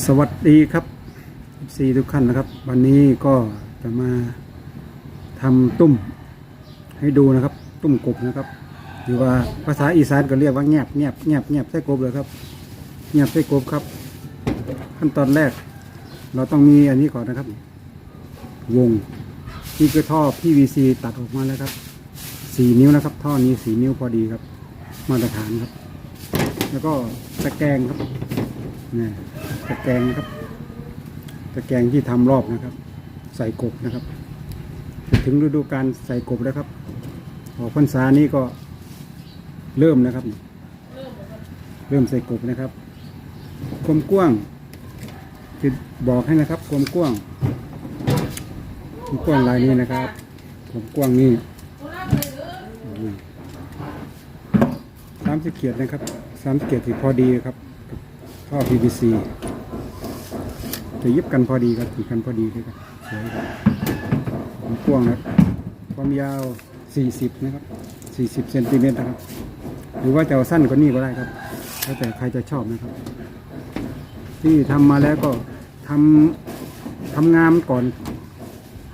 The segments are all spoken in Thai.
สวัสดีครับซีทุกท่านนะครับ วันนี้ก็จะมาทำตุ้มให้ดูนะครับ ตุ้มกบนะครับหรือว่าภาษาอีสานก็เรียกว่าแงบแงบแงบแงบไส้กบเลยครับแงบไส้กบครับ ขั้นตอนแรก เราต้องมีอันนี้ก่อนนะครับ วงนี่คือท่อ PVC ตัดออกมาแล้วครับสี่นิ้วนะครับ ท่อนี้สี่นิ้วพอดีครับ มาตรฐานครับ แล้วก็ตะแกรงครับนี่ะแกรงนะครับ ตะแกรงที่ทำรอบนะครับ ใส่กบนะครับถึงฤดูการใส่กบแล้วครับออกพรรษานี้ก็เริ่มนะครับ เริ่มใส่กบนะครับความกว้างคือบอกให้นะครับความกว้างความกว้างลายนี้นะครับความกว้างนี่สามสิบเกียรตินะครับสามสิบเกียรติพอดีครับท่อ PVC จะย็บกันพอดีครับตีกันพอดีเลยครับสวยครับความกว้างนะครับความยาว 40 นะครับ 40เซนติเมตรนะครับ หรือว่าจะเอาสั้นกว่านี้ก็ได้ครับ แล้วแต่ใครจะชอบนะครับ ที่ทำมาแล้วก็ทำทำงานก่อน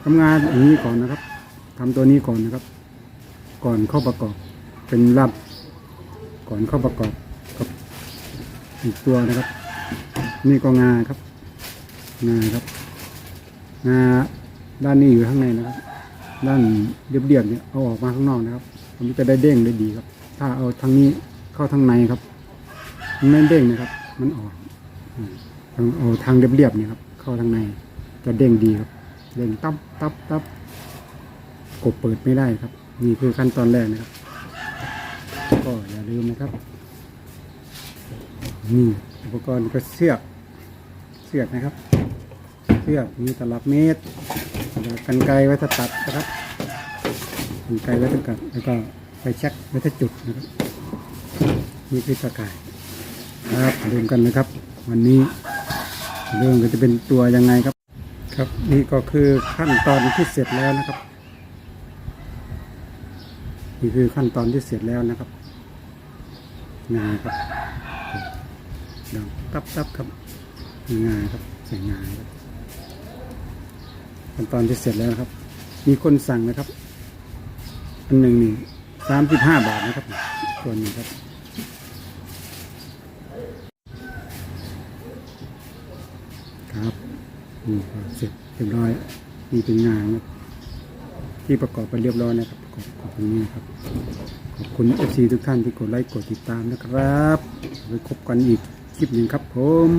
ทำงานอย่างนี้ก่อนนะครับทำตัวนี้ก่อนนะครับ ก่อนเข้าประกอบเป็นรับก่อนเข้าประกอบกับอีกตัวนะครับ นี่ก็งาครับ งาครับงาด้านนี้อยู่ข้างในนะครับ ด้านเรียบๆเนี่ยเอาออกมาข้างนอกนะครับ มันจะได้เด้งได้ดีครับ ถ้าเอาทางนี้เข้าทางในครับมันไม่เด้งนะครับ มันออกอืมต้องเอาทางเรียบๆเนี่ยครับ เข้าทางในจะเด้งดีครับ เด้งตับตับตับกดเปิดไม่ได้ครับ นี่คือขั้นตอนแรกนะครับ ก็อย่าลืมนะครับนี่อุปกรณ์ก็เสือกเสือกนะครับ เสือกมีตลับเมตรแล้วกันไกไว้ถ้าตัดนะครับกันไกไว้ถ้าตัดแล้วก็ไฟแช็กไว้ถ้าจุดนะครับนี่คือตะข่ายครับมาดูกันนะครับ วันนี้เรื่องก็จะเป็นตัวยังไงครับ ครับนี่ก็คือขั้นตอนที่เสร็จแล้วนะครับ นี่คือขั้นตอนที่เสร็จแล้วนะครับงานครับดังตับตับครับงานครับใส่งานครับ ขั้นตอนที่เสร็จแล้วนะครับ มีคนสั่งนะครับ อันหนึ่งนี่สามสิบห้าบาทนะครับตัวนี้ครับครับนี่เสร็จเรียบร้อยนี่เป็นงานนะที่ประกอบไปเรียบร้อยนะครับประกอบประกอบตรงนี้นะครับขอบคุณ FC ทุกท่านที่กดไลค์กดติดตามนะครับไว้พบกันอีกคลิปหนึ่งครับผม